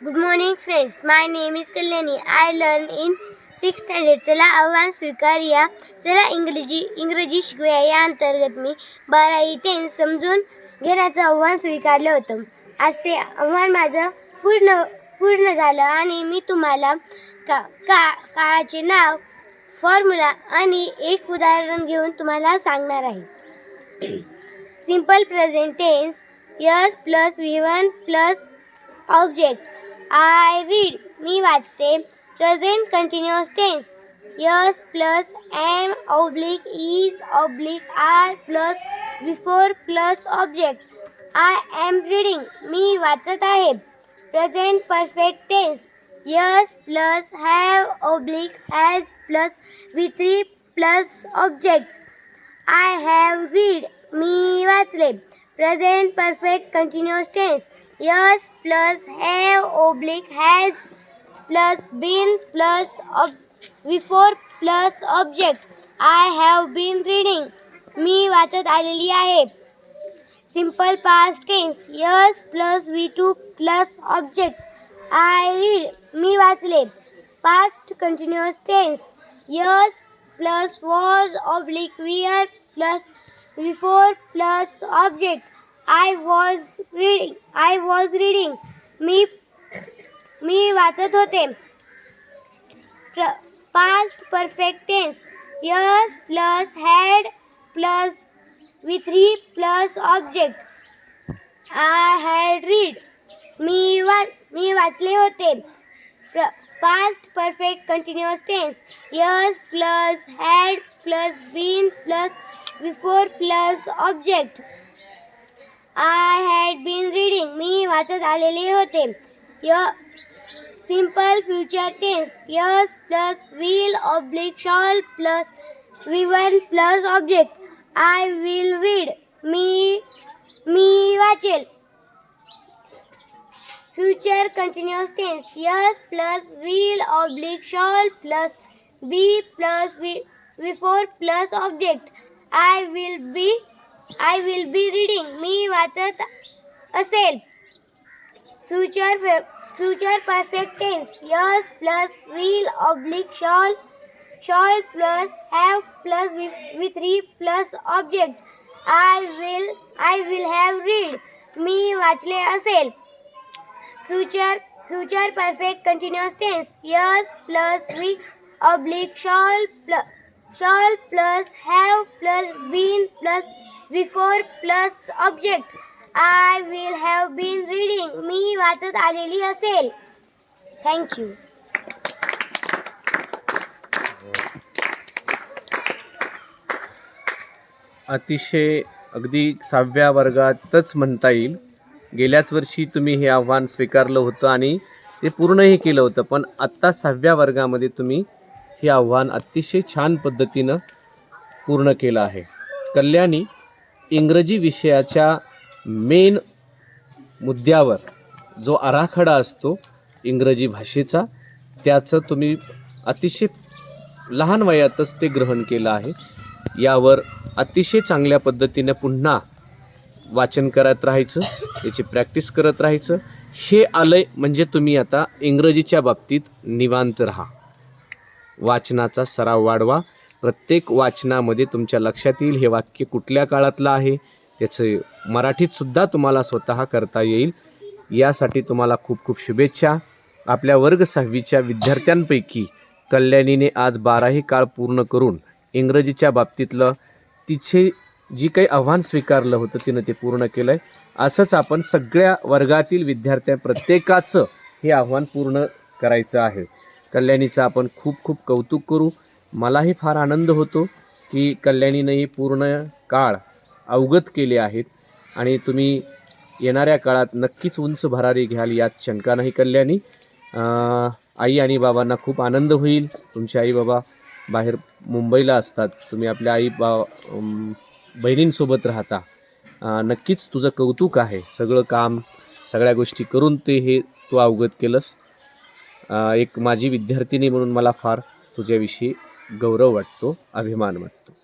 Good morning friends my name is Kalyani I learn in six standard चला आव्हान स्वीकारूया. चला इंग्रजी इंग्रजी शिकूया. या अंतर्गत मी बारावी टेन समजून घेण्याचं आव्हान स्वीकारलं होतं. आज ते आव्हान माझं पूर्ण पूर्ण झालं आणि मी तुम्हाला का का काळाचे नाव फॉर्म्युला आणि एक उदाहरण घेऊन तुम्हाला सांगणार आहे. Simple present tense S plus V one plus object I read मी वाचते present continuous tense S plus am oblique is oblique are plus V four plus object I am reading मी वाचत आहे. Present perfect tense S plus have oblique has plus V three plus object I have read मी वाचले. Present perfect continuous tense S plus have oblique has plus been plus V four plus object I have been reading मी वाचत आलेली आहे. Simple past tense S plus V two plus object I read मी वाचले. Past continuous tense S plus was oblique were plus V four plus object I was reading I was reading मी मी वाचत होते. Past perfect tense S plus had plus V three plus object I had read मी वा मी वाचले होते. Past perfect continuous tense S plus had plus been plus V four plus object I had been reading मी वाचत आलेले होते. य simple future tense S plus will oblique shall plus V one plus object I will read मी मी वाचेल. Future continuous tense S plus will oblique shall plus be plus V four plus object I will be I will be reading मी वाचत असेल. Future future perfect tense S plus will oblique shall shall plus have plus V three plus object I will I will have read मी वाचले असेल. Future future perfect continuous tense S plus will oblique shall plus shall plus have plus been plus V four plus object I will have been reading मी वाचत आलेली असेल. Thank you अतिशय अगदी सहाव्या वर्गातच म्हणता येईल. गेल्याच वर्षी तुम्ही हे आव्हान स्वीकारलं होतं आणि ते पूर्णही केलं होतं पण आत्ता सहाव्या वर्गामध्ये तुम्ही हे आव्हान अतिशय छान पद्धतीनं पूर्ण केलं आहे. कल्याणी इंग्रजी विषयाच्या मेन मुद्द्यावर जो आराखडा असतो इंग्रजी भाषेचा त्याचं तुम्ही अतिशय लहान वयातच ते ग्रहण केलं आहे. यावर अतिशय चांगल्या पद्धतीने पुन्हा वाचन करत राहायचं याची प्रॅक्टिस करत राहायचं. हे आलंय म्हणजे तुम्ही आता इंग्रजीच्या बाबतीत निवांत राहा. वाचनाचा सराव वाढवा. प्रत्येक वाचनामध्ये तुमच्या लक्षात येईल हे वाक्य कुठल्या काळातलं आहे त्याचं मराठीतसुद्धा तुम्हाला स्वतः करता येईल. यासाठी तुम्हाला खूप खूप शुभेच्छा. आपल्या वर्ग सहावीच्या विद्यार्थ्यांपैकी कल्याणीने आज बाराही काळ पूर्ण करून इंग्रजीच्या बाबतीतलं तिचे जी काही आव्हान स्वीकारलं होतं तिनं ते पूर्ण केलं आहे असंच आपण सगळ्या वर्गातील विद्यार्थ्या प्रत्येकाचं हे आव्हान पूर्ण करायचं आहे. कल्याणीचं आपण खूप खूप कौतुक करू. मलाही फार आनंद होतो की कल्याणीनंही पूर्ण काळ अवगत केले आहेत आणि तुम्ही येणाऱ्या काळात नक्कीच उंच भरारी घ्याल यात शंका नाही कल्याणी. आई आणि बाबांना खूप आनंद होईल. तुमचे आई बाबा बाहेर मुंबईला असतात. तुम्ही आपल्या आई बा बहिणींसोबत राहता. नक्कीच तुझं कौतुक आहे. सगळं काम सगळ्या गोष्टी करून ते हे तू अवगत केलंस. एक माझी विद्यार्थिनी म्हणून मला फार तुझ्याविषयी गौरव वाटतो अभिमान वाटतो.